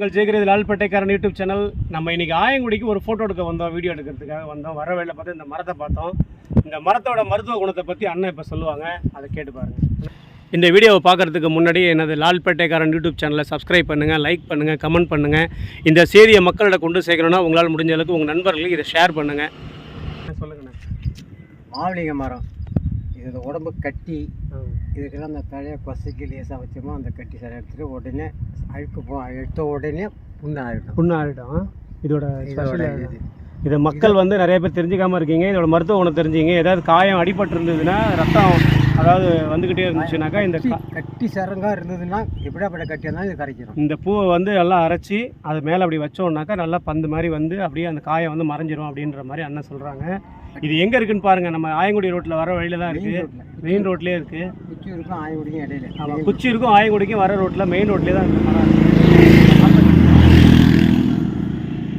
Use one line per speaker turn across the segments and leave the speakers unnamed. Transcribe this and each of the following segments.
உங்கள் ஜெயகிரி லால்பேட்டைக்காரன் YouTube channel நம்ம இன்னைக்கு ஆயங்குடிக்கு ஒரு ஃபோட்டோ எடுக்க வந்தோம் வீடியோ எடுக்கிறதுக்காக வந்தோம். வர வேலை பார்த்து இந்த மரத்தை பார்த்தோம். இந்த மரத்தோட மருத்துவ குணத்தை பற்றி அண்ணன் இப்போ சொல்லுவாங்க. அதை கேட்டு பாருங்கள் இந்த வீடியோவை பார்க்குறதுக்கு முன்னாடி எனது லால்பேட்டைக்காரன் யூடியூப் சேனலை சப்ஸ்கிரைப் பண்ணுங்கள் லைக் பண்ணுங்கள் கமெண்ட் பண்ணுங்கள் இந்த செய்தியை மக்களிட கொண்டு சேர்க்கணும்னா உங்களால் முடிஞ்ச அளவுக்கு உங்கள் நண்பர்களுக்கு இதை ஷேர் பண்ணுங்கள் சொல்லுங்கண்ணே.
மாவளிங்க மரம். இது உடம்பு கட்டி இதுக்கெல்லாம் அந்த தலையை கொசைக்கு லேசாக வச்சோமோ அந்த கட்டி சரி எடுத்துட்டு உடனே அழுக்கு போ எடுத்த உடனே புண்ணு ஆகிடும்
புண்ணாகிடும் இதோட
இதோட
ஸ்பெஷல்
இது.
இதை. மக்கள் வந்து நிறைய பேர் தெரிஞ்சுக்காம இருக்கீங்க. இதோட மருத்துவ குணம் தெரிஞ்சிங்க. ஏதாவது காயம் அடிபட்டு இருந்ததுன்னா ரத்தம் அதாவது வந்துக்கிட்டே இருந்துச்சுனாக்கா இந்த
கட்டி
கா-
கட்டி சரங்காக இருந்ததுன்னா எப்படியாப்பட்ட கட்டி இருந்தாலும் இது கரைக்கிறோம்
இந்த பூவை வந்து நல்லா அரைச்சி அது மேலே அப்படி வச்சோம்னாக்கா நல்லா பந்து மாதிரி வந்து அப்படியே அந்த காயம் வந்து மறைஞ்சிரும் அப்படின்ற மாதிரி அண்ணன் சொல்கிறாங்க இது எங்கே இருக்குன்னு பாருங்கள் நம்ம ஆயங்குடி ரோட்டில் வர வழியில தான் இருக்குது மெயின் ரோட்லேயே இருக்குது
குச்சி இருக்கும் ஆயுடியும் இடையில.
ஆமாம் குச்சி இருக்கும் ஆயங்குடிக்கும் வர ரோட்டில் மெயின் ரோட்லேயே தான் இருக்கு மரம் இருக்கு.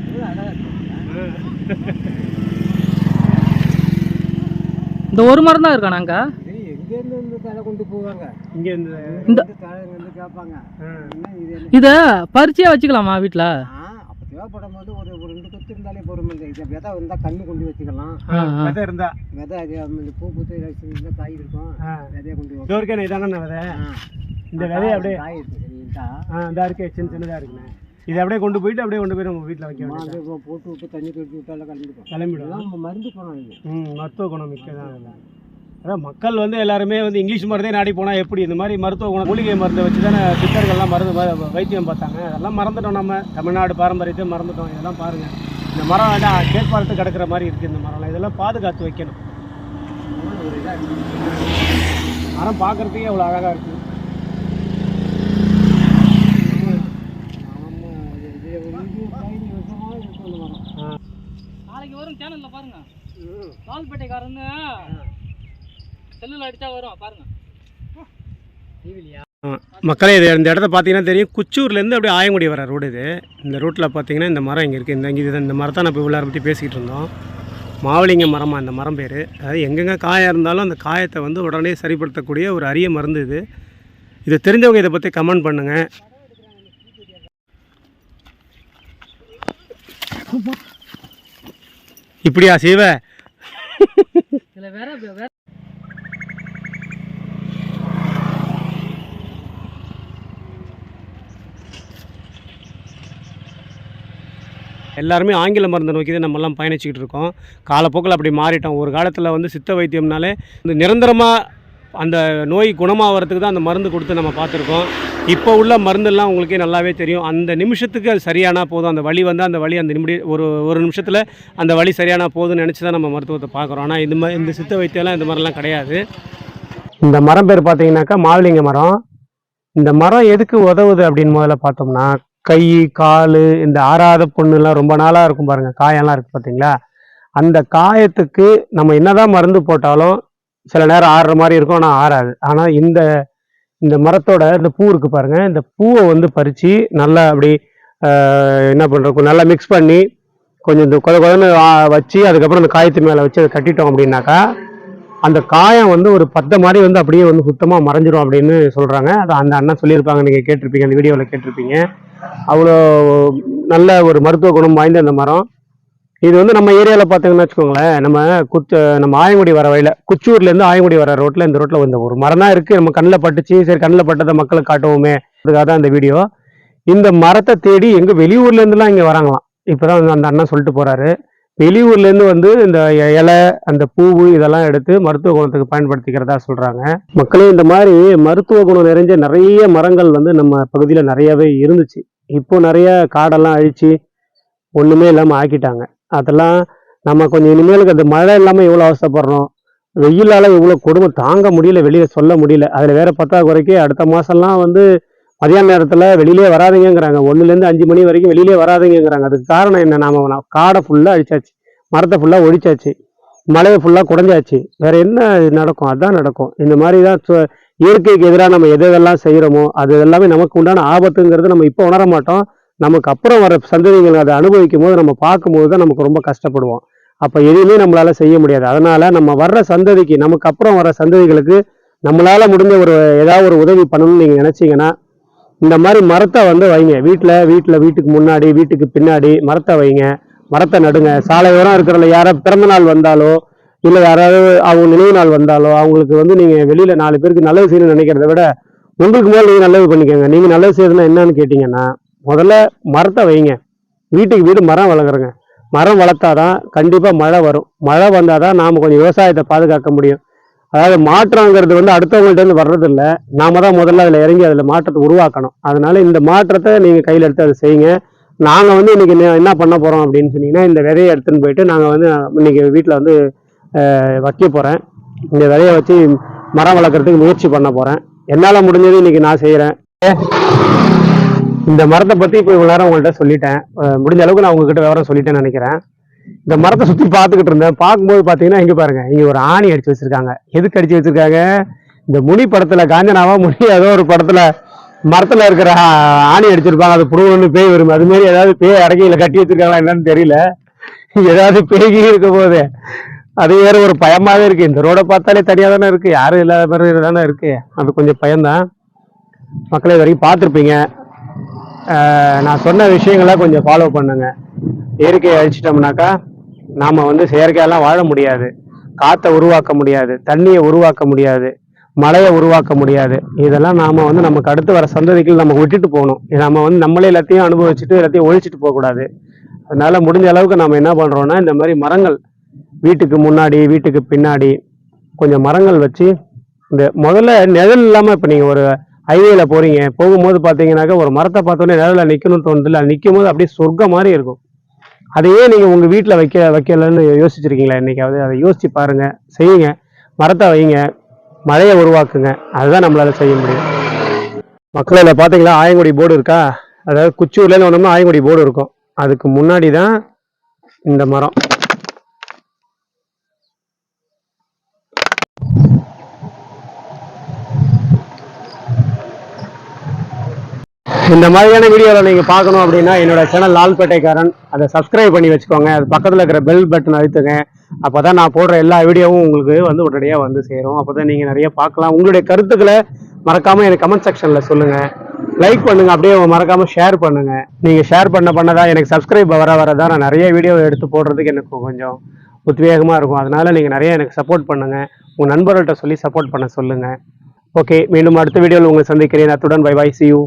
இது அழகா இருக்கும்.
இந்த ஒரு மரம் தான் இருக்கானா அங்க
இது எங்கேருந்து வந்து தலை கொண்டு போவாங்க.
இங்கே இந்த
இந்த வந்து கேட்பாங்க. என்ன இது
பறிச்சியா வச்சுக்கலாமா
அப்போ தேவைப்படும் போது ஒரு ஒரு ரெண்டு கொத்து இருந்தாலே பொறுமை இல்லை இதை விதை வந்தால் கண்ணு கொண்டு வச்சுக்கலாம்.
விதை இருந்தா.
விதை அது அந்த பூ பூத்து இருந்தால் காய் இருக்கும்.
ஆ.
விதையை கொண்டு
இது வரைக்கும் இதானே விதை?
ஆ.
இந்த விதையை அப்படியே
காய் இருக்கு சரிங்களா
இந்த. இருக்கே சின்ன சின்னதாக இருக்குண்ணே. இதை அப்படியே கொண்டு போயிட்டு அப்படியே கொண்டு போய் நம்ம வீட்டில் வைக்க வேண்டியது
மாடு போட்டு விட்டு தண்ணி தொட்டி விட்டாலும் கிளம்பிடும்
கிளம்பிடும்
நம்ம மருந்து போனோம்
மருத்துவ குணம் மிக்க தான் அதெல்லாம் அதான் மக்கள் வந்து எல்லாருமே வந்து இங்கிலீஷ் மருந்தே நாடி போனால் எப்படி? இந்த மாதிரி மருத்துவ குணம் மூலிகை மருந்தை வச்சு தானே சித்தர்கள்லாம் மருந்து வைத்தியம் பார்த்தாங்க. அதெல்லாம் மறந்துட்டோம் நம்ம. தமிழ்நாடு பாரம்பரியத்தை மறந்துட்டோம். இதெல்லாம் பாருங்கள் இந்த மரம் எல்லாம் கேட்பாரத்து கிடக்கிற மாதிரி இருக்குது இந்த மரம்லாம். இதெல்லாம் பாதுகாத்து வைக்கணும். மரம் பார்க்குறதுக்கே அவ்வளோ அழகாக இருக்குது
நாளைக்கு வரும் சேனல்ல பாருங்க. லால்பேட்டைக்காரன்னு செல்லுல அடிச்சா வரும் பாருங்க.
மக்களே இது இந்த இடத்த பார்த்தீங்கன்னா தெரியும். குச்சூர்லேருந்து அப்படியே ஆயங்குடி வர ரோடு இது. இந்த ரூட்டில் பார்த்தீங்கன்னா இந்த மரம் இங்கே இருக்குது இந்த இங்கே இந்த மரத்தை நான் இப்போ உள்ளார பற்றி பேசிக்கிட்டு இருந்தோம். மாவலிங்க மரமா இந்த மரம் பேர். அதாவது எங்கெங்கே காயம் இருந்தாலும் அந்த காயத்தை வந்து உடனே சரிப்படுத்தக்கூடிய ஒரு அரிய மருந்து இது. இதை தெரிஞ்சவங்க இதை பற்றி கமெண்ட் பண்ணுங்கள் இப்படியா சிவ
இதுல வேற வேற
எல்லாருமே ஆங்கில மருந்தை நோக்கி தான் நம்மலாம் பயணிச்சுக்கிட்டு இருக்கோம் காலப்போக்கில் அப்படி மாறிட்டோம். ஒரு காலத்தில் வந்து சித்த வைத்தியம்னாலே இந்த நிரந்தரமாக அந்த நோய் குணமாகிறதுக்கு தான் அந்த மருந்து கொடுத்து நம்ம பார்த்துருக்கோம். இப்போ உள்ள மருந்தெல்லாம் உங்களுக்கே நல்லாவே தெரியும். அந்த நிமிஷத்துக்கு அது சரியானா போதும். அந்த வழி வந்து அந்த வழி அந்த நிமிடி ஒரு ஒரு நிமிஷத்தில் அந்த வழி சரியானா போதும்னு நினச்சி தான் நம்ம மருத்துவத்தை பார்க்குறோம். ஆனால் இந்த மாதிரி இந்த சித்த வைத்தியம்லாம் இந்த மாதிரிலாம் கிடையாது. இந்த மரம் பேர் பார்த்தீங்கன்னாக்கா மாவிலிங்க மரம். இந்த மரம் எதுக்கு உதவுது அப்படின்னு முதல்ல பார்த்தோம்னா கை கால் இந்த ஆறாத பொண்ணுலாம் ரொம்ப நாளாக இருக்கும் பாருங்கள் காயெல்லாம் இருக்குது பார்த்தீங்களா அந்த காயத்துக்கு நம்ம என்னதான் மருந்து போட்டாலும் சில நேரம் ஆறுற மாதிரி இருக்கும் ஆனால் ஆறாது. ஆனால் இந்த இந்த மரத்தோட இந்த பூ இருக்கு பாருங்க. இந்த பூவை வந்து பறித்து நல்லா அப்படி என்ன பண்ணுறோம் நல்லா மிக்ஸ் பண்ணி கொஞ்சம் இந்த கொத கொதன்னு வச்சு அதுக்கப்புறம் அந்த காயத்து மேலே வச்சு அதை கட்டிட்டோம் அப்படின்னாக்கா அந்த காயம் வந்து ஒரு பத்த மாதிரி வந்து அப்படியே வந்து சுத்தமாக மறைஞ்சிரும் அப்படின்னு சொல்கிறாங்க அதை அந்த அண்ணன் சொல்லியிருப்பாங்க. நீங்கள் கேட்டிருப்பீங்க. அந்த வீடியோவில் கேட்டிருப்பீங்க. அவ்வளோ நல்ல ஒரு மருத்துவ குணம் வாய்ந்த அந்த மரம். இது வந்து நம்ம ஏரியாவில் பார்த்தீங்கன்னா வச்சுக்கோங்களேன் நம்ம குச்ச நம்ம ஆயங்குடி வர வழியில் குச்சூர்லேருந்து ஆயங்குடி வர ரோட்டில் இந்த ரோட்டில் வந்து ஒரு மரம் தான் இருக்குது நம்ம கண்ணில் பட்டுச்சு சரி கண்ணில் பட்டதை மக்களுக்கு காட்டுவோமே. அதுக்காக தான் இந்த வீடியோ. இந்த மரத்தை தேடி எங்கே வெளியூர்லேருந்துலாம் இங்கே வராங்களாம். இப்போ தான் அந்த அண்ணன் சொல்லிட்டு போகிறாரு வெளியூர்லேருந்து வந்து இந்த இலை அந்த பூவு இதெல்லாம் எடுத்து மருத்துவ குணத்துக்கு பயன்படுத்திக்கிறதா சொல்கிறாங்க மக்களே இந்த மாதிரி மருத்துவ குணம் நிறைஞ்ச நிறைய மரங்கள் வந்து நம்ம பகுதியில் நிறையவே இருந்துச்சு. இப்போ நிறைய காடெல்லாம் அழித்து ஒன்றுமே இல்லாமல் ஆக்கிட்டாங்க. அதெல்லாம் நம்ம கொஞ்சம் இனிமேலுக்கு அந்த மழை இல்லாமல் எவ்வளோ அவசரப்படுறோம் வெயிலால் இவ்வளோ கொடுமை தாங்க முடியல வெளியில் சொல்ல முடியல. அதில் வேறு பற்றாக்குறைக்கு அடுத்த மாதம்லாம் வந்து மதியான நேரத்தில் வெளியிலே வராதிங்கிறாங்க ஒன்றுலேருந்து அஞ்சு மணி வரைக்கும் வெளியிலே வராதிங்கிறாங்க அதுக்கு காரணம் என்ன? நாம காடை ஃபுல்லாக அழிச்சாச்சு. மரத்தை ஃபுல்லாக ஒழிச்சாச்சு. மழையை ஃபுல்லாக குறைஞ்சாச்சு வேறு என்ன நடக்கும்? அதுதான் நடக்கும். இந்த மாதிரி தான் சு- இயற்கைக்கு எதிராக நம்ம எதெல்லாம் செய்கிறோமோ அது எல்லாமே நமக்கு உண்டான ஆபத்துங்கிறது நம்ம இப்போ உணர மாட்டோம். நமக்கு அப்புறம் வர சந்ததிகள் அதை அனுபவிக்கும் போது நம்ம பார்க்கும்போது தான் நமக்கு ரொம்ப கஷ்டப்படுவோம். அப்போ எதுவுமே நம்மளால் செய்ய முடியாது. அதனால் நம்ம வர்ற சந்ததிக்கு நமக்கு அப்புறம் வர சந்ததிகளுக்கு நம்மளால் முடிஞ்ச ஒரு ஏதாவது ஒரு உதவி பண்ணணும்னு நீங்கள் நினச்சிங்கன்னா இந்த மாதிரி மரத்தை வந்து வைங்க. வீட்டில் வீட்டில் வீட்டுக்கு முன்னாடி வீட்டுக்கு பின்னாடி மரத்தை வைங்க. மரத்தை நடுங்க. சாலையோரம் இருக்கிற யாரோ பிறந்தநாள் வந்தாலோ இல்லை யாராவது அவங்க நினைவு நாள் வந்தாலோ அவங்களுக்கு வந்து நீங்கள் வெளியில் நாலு பேருக்கு நல்லது செய்யணும்னு நினைக்கிறத விட உங்களுக்கு மேலே நீங்கள் நல்லது பண்ணிக்கோங்க. நீங்கள் நல்லது செய்யறதுன்னா என்னன்னு கேட்டிங்கன்னா முதல்ல மரத்தை வைங்க. வீட்டுக்கு வீடு மரம் வளர்க்குறங்க. மரம் வளர்த்தா தான் கண்டிப்பாக மழை வரும். மழை வந்தால் தான் நாம் கொஞ்சம் விவசாயத்தை பாதுகாக்க முடியும். அதாவது மாற்றங்கிறது வந்து அடுத்தவங்கள்ட்ட இருந்து வர்றதில்ல. நாம தான் முதல்ல அதில் இறங்கி அதில் மாற்றத்தை உருவாக்கணும். அதனால் இந்த மாற்றத்தை நீங்கள் கையில் எடுத்து அதை செய்யுங்க. நாங்கள் வந்து இன்னைக்கு என்ன- என்ன பண்ண போகிறோம் அப்படின்னு சொன்னீங்கன்னா இந்த விதையை எடுத்துன்னு போயிட்டு நாங்கள் வந்து இன்றைக்கி வீட்டில் வந்து வைக்க போகிறேன் இந்த விதையை வச்சு மரம் வளர்க்குறதுக்கு முயற்சி பண்ண போகிறேன் என்னால் முடிஞ்சது இன்னைக்கு நான் செய்கிறேன் இந்த மரத்தை பற்றி இப்போ இவ்வளோ நேரம் உங்கள்கிட்ட சொல்லிட்டேன். முடிஞ்ச அளவுக்கு நான் உங்ககிட்ட விவரம் சொல்லிட்டேன்னு நினைக்கிறேன். இந்த மரத்தை சுற்றி பார்த்துக்கிட்டு இருந்தேன். பார்க்கும்போது பார்த்தீங்கன்னா இங்கே பாருங்க இங்கே ஒரு ஆணி அடித்து வச்சிருக்காங்க. எதுக்கு அடித்து வச்சிருக்காங்க? இந்த முனி படத்தில் காஞ்சனாவா முனி ஏதோ ஒரு படத்தில் மரத்தில் இருக்கிற ஆணி அடிச்சிருப்பாங்க. அது புடுவன்னு பேய் வரும். அதுமாரி ஏதாவது பேய் அடக்கையில் கட்டி வச்சிருக்காங்களா என்னன்னு தெரியல. ஏதாவது பேய்கி இருக்க போகுது. அது வேற ஒரு பயமாவே இருக்கு. இந்த ரோட பார்த்தாலே தனியாக தானே இருக்கு. யாரும் இல்லாத மாதிரி தானே இருக்கு. அது கொஞ்சம் பயம்தான். மக்களை இது வரைக்கும் பார்த்துருப்பீங்க. நான் சொன்ன விஷயங்களை கொஞ்சம் ஃபாலோ பண்ணுங்க. இயற்கையை அழிச்சிட்டோம்னாக்கா நாம் வந்து செயற்கையெல்லாம் வாழ முடியாது. காற்றை உருவாக்க முடியாது. தண்ணியை உருவாக்க முடியாது. மழையை உருவாக்க முடியாது. இதெல்லாம் நாம் வந்து நமக்கு அடுத்து வர சந்ததிகள் நம்ம விட்டுட்டு போகணும். இது நம்ம வந்து நம்மளே எல்லாத்தையும் அனுபவிச்சுட்டு எல்லாத்தையும் ஒழிச்சிட்டு போகக்கூடாது. அதனால் முடிஞ்ச அளவுக்கு நம்ம என்ன பண்ணுறோன்னா இந்த மாதிரி மரங்கள் வீட்டுக்கு முன்னாடி வீட்டுக்கு பின்னாடி கொஞ்சம் மரங்கள் வச்சு இந்த முதல்ல நிழல் இல்லாமல் இப்போ நீங்கள் ஒரு ஹைவேல போகிறீங்க போகும்போது பார்த்தீங்கன்னாக்கா ஒரு மரத்தை பார்த்தோன்னே நிழலில் நிற்கணும்னு தோணுதில்ல நிற்கும் போது அப்படியே சொர்க்க மாதிரி இருக்கும். அதையே நீங்கள் உங்கள் வீட்டில் வைக்க வைக்கலன்னு யோசிச்சிருக்கீங்களா என்றைக்காவது அதை யோசிச்சு பாருங்கள் செய்யுங்க. மரத்தை வைங்க மழையை உருவாக்குங்க. அதுதான் நம்மளால் செய்ய முடியும். மக்கள் இதில் பார்த்தீங்களா ஆயங்குடி போர்டு இருக்கா? அதாவது குச்சூர்லேருந்து வந்தோம்னா ஆயங்குடி போர்டு இருக்கும். அதுக்கு முன்னாடி தான் இந்த மரம். இந்த மாதிரியான வீடியோவில் நீங்கள் பார்க்கணும் அப்படின்னா என்னோட சேனல் லால்பேட்டைக்காரன். அதை சப்ஸ்கிரைப் பண்ணி வச்சுக்கோங்க. அது பக்கத்தில் இருக்கிற பெல் பட்டன் அழுத்துங்க. அப்போ தான் நான் போடுற எல்லா வீடியோவும் உங்களுக்கு வந்து உடனடியாக வந்து சேரும். அப்போ தான் நீங்கள் நிறைய பார்க்கலாம். உங்களுடைய கருத்துக்களை மறக்காமல் எனக்கு கமெண்ட் செக்ஷனில் சொல்லுங்கள் லைக் பண்ணுங்கள் அப்படியே மறக்காமல் ஷேர் பண்ணுங்கள் நீங்கள் ஷேர் பண்ண பண்ணதான் எனக்கு சப்ஸ்கிரைப் வர வர தான் நான் நிறைய வீடியோ எடுத்து போடுறதுக்கு எனக்கு கொஞ்சம் உத்வேகமாக இருக்கும். அதனால் நீங்கள் நிறைய எனக்கு சப்போர்ட் பண்ணுங்கள் உங்கள் நண்பர்கள்ட்ட சொல்லி சப்போர்ட் பண்ண சொல்லுங்கள் ஓகே மீண்டும் அடுத்த வீடியோவில் உங்களை சந்திக்கிறேன். அத்துடன் பை பை சி யூ